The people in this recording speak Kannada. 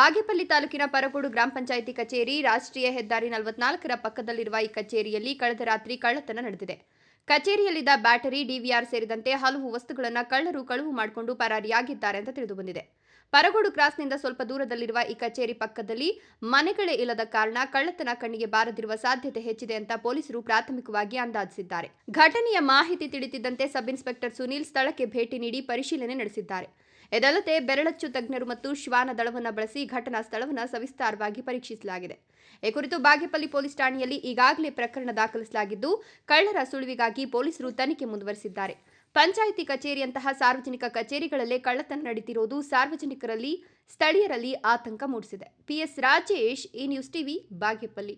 ಬಾಗೇಪಲ್ಲಿ ತಾಲೂಕಿನ ಪರಗೋಡು ಗ್ರಾಮ ಪಂಚಾಯಿತಿ ಕಚೇರಿ ರಾಷ್ಟ್ರೀಯ ಹೆದ್ದಾರಿ ನಲವತ್ನಾಲ್ಕರ ಪಕ್ಕದಲ್ಲಿರುವ ಈ ಕಚೇರಿಯಲ್ಲಿ ಕಳೆದ ರಾತ್ರಿ ಕಳ್ಳತನ ನಡೆದಿದೆ. ಕಚೇರಿಯಲ್ಲಿದ್ದ ಬ್ಯಾಟರಿ ಡಿವಿಆರ್ ಸೇರಿದಂತೆ ಹಲವು ವಸ್ತುಗಳನ್ನು ಕಳ್ಳರು ಕಳುವು ಮಾಡಿಕೊಂಡು ಪರಾರಿಯಾಗಿದ್ದಾರೆ ಅಂತ ತಿಳಿದುಬಂದಿದೆ. ಪರಗೋಡು ಕ್ರಾಸ್ನಿಂದ ಸ್ವಲ್ಪ ದೂರದಲ್ಲಿರುವ ಈ ಕಚೇರಿ ಪಕ್ಕದಲ್ಲಿ ಮನೆಗಳೇ ಇಲ್ಲದ ಕಾರಣ ಕಳ್ಳತನ ಕಣ್ಣಿಗೆ ಬಾರದಿರುವ ಸಾಧ್ಯತೆ ಹೆಚ್ಚಿದೆ ಅಂತ ಪೊಲೀಸರು ಪ್ರಾಥಮಿಕವಾಗಿ ಅಂದಾಜಿಸಿದ್ದಾರೆ. ಘಟನೆಯ ಮಾಹಿತಿ ತಿಳಿದಿದ್ದಂತೆ ಸಬ್ ಇನ್ಸ್ಪೆಕ್ಟರ್ ಸುನೀಲ್ ಸ್ಥಳಕ್ಕೆ ಭೇಟಿ ನೀಡಿ ಪರಿಶೀಲನೆ ನಡೆಸಿದ್ದಾರೆ. ಇದಲ್ಲದೆ ಬೆರಳಚ್ಚು ತಜ್ಞರು ಮತ್ತು ಶ್ವಾನ ದಳವನ್ನು ಬಳಸಿ ಘಟನಾ ಸ್ಥಳವನ್ನು ಸವಿಸ್ತಾರವಾಗಿ ಪರೀಕ್ಷಿಸಲಾಗಿದೆ. ಈ ಕುರಿತು ಬಾಗೇಪಲ್ಲಿ ಪೊಲೀಸ್ ಠಾಣೆಯಲ್ಲಿ ಈಗಾಗಲೇ ಪ್ರಕರಣ ದಾಖಲಿಸಲಾಗಿದ್ದು, ಕಳ್ಳರ ಸುಳಿವಿಗಾಗಿ ಪೊಲೀಸರು ತನಿಖೆ ಮುಂದುವರೆಸಿದ್ದಾರೆ. ಪಂಚಾಯಿತಿ ಕಚೇರಿಯಂತಹ ಸಾರ್ವಜನಿಕ ಕಚೇರಿಗಳಲ್ಲೇ ಕಳ್ಳತನ ನಡೀತಿರೋದು ಸಾರ್ವಜನಿಕರಲ್ಲಿ, ಸ್ಥಳೀಯರಲ್ಲಿ ಆತಂಕ ಮೂಡಿಸಿದೆ. ಪಿಎಸ್ ರಾಜೇಶ್, ಈ ನ್ಯೂಸ್ ಟಿವಿ, ಬಾಗೇಪಲ್ಲಿ.